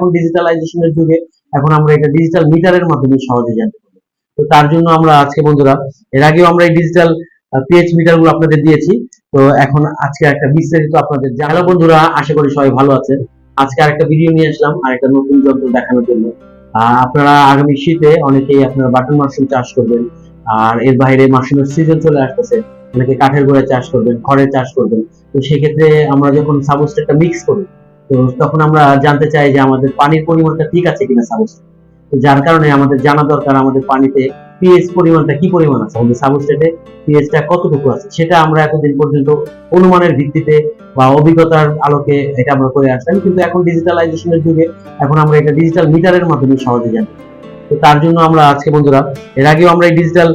এখন ডিজিটালাইজেশনের যুগে এখন আমরা এটা ডিজিটাল মিটারের মাধ্যমে সহজে জানতে পারি তো তার জন্য আমরা আজকে বন্ধুরা, এর আগেও আমরা এই ডিজিটাল পিএইচ মিটারগুলো আপনাদের দিয়েছি। তো এখন আজকে একটা বিস্তারিত আপনাদের হ্যালো বন্ধুরা, আশা করি সবাই ভালো আছেন। আজকে আরেকটা ভিডিও নিয়ে আসলাম আর একটা নতুন যন্ত্র দেখানোর জন্য। আপনারা আগামী শীতে অনেকেই আপনারা বাটন মাশরুম চাষ করবেন, আর এর বাইরে মাশরুমের সিজন চলে আসতেছে। অনেকে কাঠের গোড়ায় চাষ করবেন, খড়ের চাষ করবেন। তো সেক্ষেত্রে আমরা যখন সাবস্ট্রেটটা মিক্স করি তো তখন আমরা জানতে চাই যে আমাদের পানির পরিমাণটা ঠিক আছে কিনা সাবস্ট্রেট। তো যার কারণে আমাদের জানা দরকার আমাদের পানিতে পিএইচ পরিমাণটা কি পরিমাণ আছে আমাদের সাবস্ট্রেটে পিএইচটা কতটুকু আছে সেটা আমরা এতদিন পর্যন্ত অনুমানের ভিত্তিতে বা অভিজ্ঞতার আলোকে এটা আমরা করে আসলাম কিন্তু এখন ডিজিটালাইজেশনের যুগে এখন আমরা এটা ডিজিটাল মিটারের মাধ্যমে সহজে জানি তো তার জন্য আমরা আজকে বন্ধুরা এর আগেও আমরা এই ডিজিটাল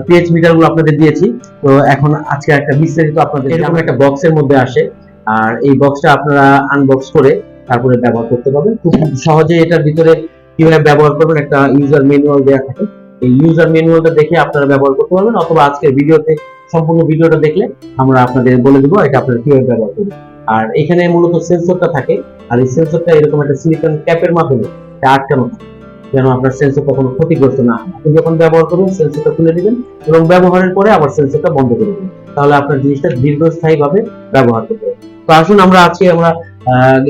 পিএইচ মিটারগুলো আপনাদের দিয়েছি তো এখন আজকে একটা বিস্তারিত আপনাদের এরকম একটা বক্সের মধ্যে আসে আর এই বক্সটা আপনারা আনবক্স করে তারপরে ব্যবহার করতে পারবেন। খুব সহজে এটার ভিতরে কীভাবে ব্যবহার করবেন একটা ইউজার ম্যানুয়াল দেওয়া থাকে। এই ইউজার ম্যানুয়ালটা দেখে আপনারা ব্যবহার করতে পারবেন অথবা আজকের ভিডিওতে সম্পূর্ণ ভিডিওটা দেখলে আমরা আপনাদের বলে দিব এটা আপনারা কীভাবে ব্যবহার করবেন। আর এখানে মূলত সেন্সরটা থাকে আর এই সেন্সরটা এরকম একটা সিলিকন ক্যাপের মাধ্যমে আটকানো থাকে, যেন আপনার সেন্সর কখনো ক্ষতিগ্রস্ত না হয়। আপনি যখন ব্যবহার করবেন সেন্সরটা খুলে দিবেন এবং ব্যবহারের পরে আবার সেন্সরটা বন্ধ করে দেবেন। তাহলে আপনার জিনিসটা দীর্ঘস্থায়ী ভাবে ব্যবহার করতে পারবেন। তো আসুন আমরা আজকে আমরা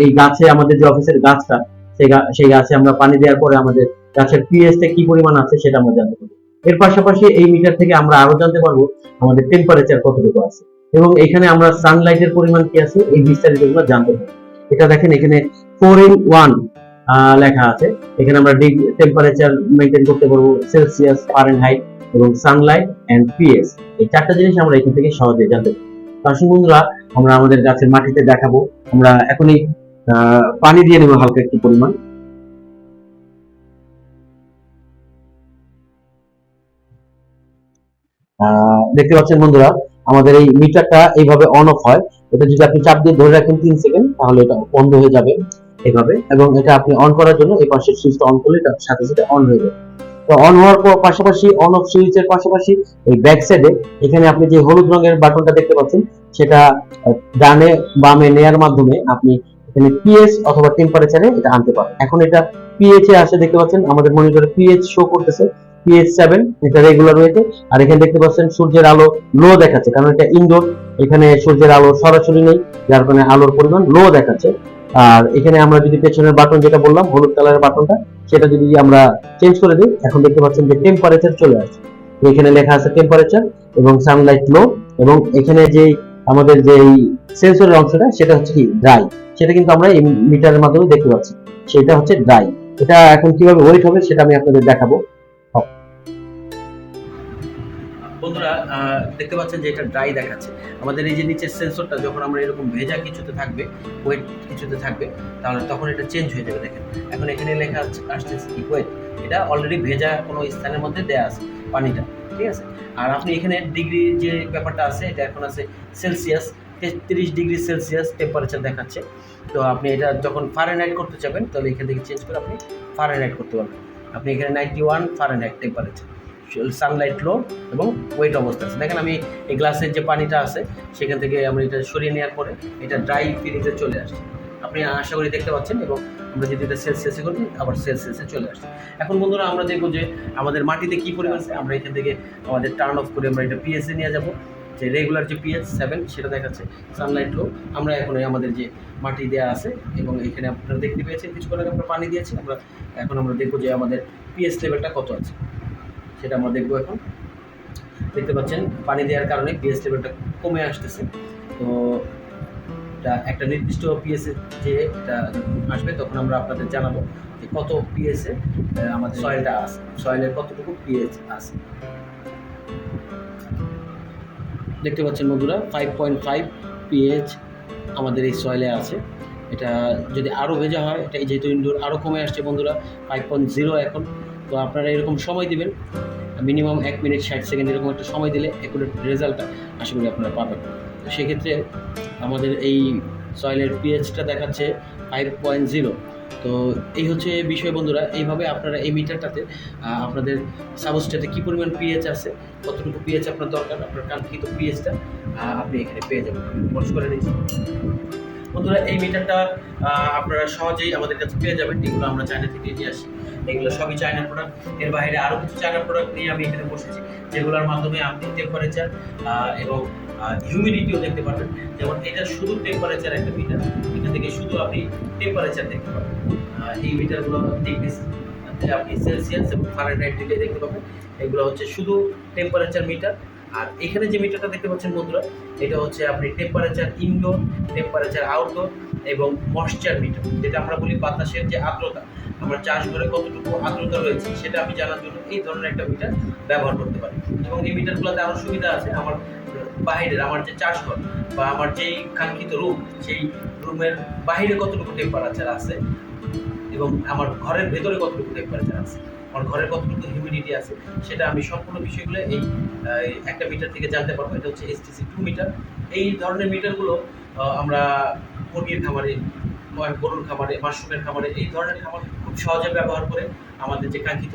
এই গাছে আমাদের যে অফিসের গাছটা, সেই গাছে আমরা পানি দেওয়ার পরে আমাদের গাছের পিএইচটা কি পরিমাণ আছে সেটা আমরা জানতে পারব। এর পাশাপাশি এই মিটার থেকে আমরা আরও জানতে পারব আমাদের টেম্পারেচার কতটুকু আছে এবং এখানে আমরা সানলাইটের পরিমাণ কি আছে এই বিস্তারিতগুলো জানতে পারব। এটা দেখেন এখানে ফোর ইন ওয়ান লেখা আছে। এখানে আমরা টেম্পারেচার মেনটেন করতে পারব সেলসিয়াস ফারেনহাইট এবং সানলাইট এন্ড পিএস এই চারটা জিনিস আমরা এখান থেকে সহজে জানতে পারব। আসুন বন্ধুরা আমরা আমাদের গাছের মাটিতে দেখাবো। আমরা এখনই পানি দিয়ে নেব হালকা একটু পরিমাণ। দেখতে পাচ্ছেন বন্ধুরা, আমাদের এই মিটারটা এইভাবে অন অফ হয়। এটা যদি আপনি চাপ দিয়ে ধরে রাখেন তিন সেকেন্ড তাহলে এটা বন্ধ হয়ে যাবে এভাবে এবং এটা আপনি অন করার জন্য এই পাশের সুইচটা অন করলে এটা সাথে সাথে অন হয়ে যাবে। তো অন হওয়ার পর পাশাপাশি অন অফ সুইচের পাশাপাশি এই ব্যাক সাইডে এখানে আপনি যে হলুদ রঙের বাটনটা দেখতে পাচ্ছেন সেটা ডানে বামে নেয়ার মাধ্যমে আপনি এখানে পিএইচ অথবা টেম্পারেচারে এটা আনতে পারেন। এখন এটা পিএইচ এ আসে দেখতে পাচ্ছেন, আমাদের মনিটরে পিএইচ শো করতেছে পিএইচ সেভেন এটা রেগুলার রয়েছে। আর এখানে দেখতে পাচ্ছেন সূর্যের আলো লো দেখাচ্ছে, কারণ এটা ইনডোর এখানে সূর্যের আলো সরাসরি নেই, যার কারণে আলোর পরিমাণ লো দেখাচ্ছে। আর এখানে আমরা যদি পেছনের বাটন যেটা বললাম, হলুদ কালারের বাটনটা সেটা যদি আমরা চেঞ্জ করে দিই, এখন দেখতে পাচ্ছেন যে টেম্পারেচার চলে আসছে। এখানে লেখা আছে টেম্পারেচার এবং সানলাইট লো এবং এখানে যে আমাদের যে এই সেন্সরের অংশটা, সেটা হচ্ছে কি ড্রাই সেটা কিন্তু আমরা এই মিটারের মাধ্যমে দেখতে পাচ্ছি। সেটা হচ্ছে ড্রাই এটা এখন কীভাবে ওয়েট হবে, সেটা আমি আপনাদের দেখাবো। বন্ধুরা দেখতে পাচ্ছেন যে এটা ড্রাই দেখাচ্ছে। আমাদের এই যে নিচের সেন্সরটা যখন আমরা এরকম ভেজা কিছুতে থাকবে ওয়েট কিছুতে থাকবে, তাহলে তখন এটা চেঞ্জ হয়ে যাবে, দেখেন। এখন এখানে লেখা আসতেছে কি ওয়েট এটা অলরেডি ভেজা কোনো স্থানের মধ্যে দেয়া আছে, পানিটা। ঠিক আছে? আর আপনি এখানে ডিগ্রি যে ব্যাপারটা আছে, এটা এখন আছে সেলসিয়াস তেত্রিশ ডিগ্রি সেলসিয়াস টেম্পারেচার দেখাচ্ছে। তো আপনি এটা যখন ফারেনহাইট করতে চাবেন তাহলে এখান থেকে চেঞ্জ করে আপনি ফারেনহাইট করতে পারবেন। আপনি এখানে ninety one Fahrenheit temperature sunlight low এবং ওয়েট অবস্থা আছে। দেখেন আমি এই গ্লাসের যে পানিটা আছে, সেখান থেকে আমরা এটা সরিয়ে নেওয়ার পরে এটা ড্রাই ফিলিংসে চলে আসছে। আপনি আশা করি দেখতে পাচ্ছেন এবং আমরা যদি এটা সেলসিয়াসে করি, আবার সেলসিয়াসে চলে আসছে। এখন বন্ধুরা আমরা দেখব যে আমাদের মাটিতে কী পরিমাণ আছে, আমরা এখান থেকে আমাদের টার্ন অফ করে আমরা এটা পিএসে নিয়ে যাব। যে রেগুলার যে পিএস সেভেন সেটা দেখাচ্ছে সানলাইট লো আমরা এখন এই আমাদের যে মাটি দেওয়া আছে এবং এখানে আপনারা দেখতে পেয়েছেন, কিছুক্ষণ আগে আমরা পানি দিয়েছি, আমরা এখন আমরা দেখব যে আমাদের পিএস লেভেলটা কত আছে। সেটা আমরা দেখব এখন। দেখতে পাচ্ছেন, পানি দেওয়ার কারণে পিএস লেভেলটা কমে আসতেছে। তো এটা একটা নির্দিষ্ট পিএসে যে এটা আসবে, তখন আমরা আপনাদের জানাব যে কত পিএসএ আমাদের সয়েলটা আছে। সয়েলের কতটুকু পিএইচ আছে। দেখতে পাচ্ছেন বন্ধুরা ফাইভ পয়েন্ট ফাইভ পিএইচ আমাদের এই সয়েলে আছে। এটা যদি আরও ভেজা হয়, এটা যেহেতু ইনডোর আরও কমে আসছে বন্ধুরা ফাইভ পয়েন্ট জিরো এখন। তো আপনারা এরকম সময় দিবেন মিনিমাম এক মিনিট ষাট সেকেন্ড এরকম একটা সময় দিলে একুরেট রেজাল্টটা আশা করি আপনারা পাবেন। তো সেক্ষেত্রে আমাদের এই সয়েলের পিএইচটা দেখাচ্ছে ফাইভ পয়েন্ট জিরো তো এই হচ্ছে বিষয় বন্ধুরা, এইভাবে আপনারা এই মিটারটাতে আপনাদের সাবস্টেটে কী পরিমাণ পিএইচ আছে, কতটুকু পিএইচ আপনার দরকার, আপনার কাঙ্ক্ষিত পিএইচটা আপনি এখানে পেয়ে যাবেন। খরচ করে নিয়েছি বন্ধুরা, এই মিটারটা আপনারা সহজেই আমাদের কাছে পেয়ে যাবেন। এগুলো আমরা চায়না থেকে নিয়ে আসি। এগুলো সবই চায়না প্রোডাক্টের বাইরে আরও কিছু চায়না প্রোডাক্ট নিয়ে আমি এখানে বসেছি, যেগুলোর মাধ্যমে আপনি টেম্পারেচার এবং হিউমিডিটিও দেখতে পারবেন। যেমন এটা শুধু টেম্পারেচার একটা মিটার এখান থেকে শুধু আপনি টেম্পারেচার দেখতে পাবেন এই মিটারগুলো আপনি সেলসিয়াস এবং ফারেনহাইট দুইটাই দেখতে পাবেন। এগুলো হচ্ছে শুধু টেম্পারেচার মিটার আর এখানে যে মিটারটা দেখতে পাচ্ছেন বন্ধুরা, এটা হচ্ছে আপনি টেম্পারেচার ইনডোর টেম্পারেচার আউটডোর এবং ময়শ্চার মিটার যেটা আমরা বলি বাতাসের যে আর্দ্রতা। আমার চাষ ঘরে কতটুকু আর্দ্রতা রয়েছে সেটা আমি জানার জন্য এই ধরনের একটা মিটার ব্যবহার করতে পারি। এবং এই মিটারগুলোতে আরও সুবিধা আছে আমার বাইরের, আমার যে চাষ ঘর বা আমার যেই কাঙ্ক্ষিত রুম সেই রুমের বাইরে কতটুকু টেম্পারেচার আছে এবং আমার ঘরের ভেতরে কতটুকু টেম্পারেচার আছে, আমার ঘরের কতটুকু হিউমিডিটি আছে, সেটা আমি সম্পূর্ণ বিষয়গুলো এই একটা মিটার থেকে জানতে পারব। এটা হচ্ছে এসটিসি টু মিটার এই ধরনের মিটারগুলো আমরা মুরগির খামারে গরুর খাবারে মাশরুমের খাবারে এই ধরনের খাবার খুব সহজে ব্যবহার করে আমাদের যে কাঙ্ক্ষিত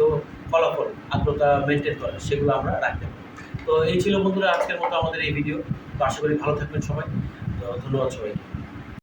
ফলাফল, আর্দ্রতা মেনটেন করে, সেগুলো আমরা রাখতে পারি। তো এই ছিল বন্ধুরা আজকের মতো আমাদের এই ভিডিও তো আশা করি ভালো থাকবেন সবাই। তো ধন্যবাদ সবাই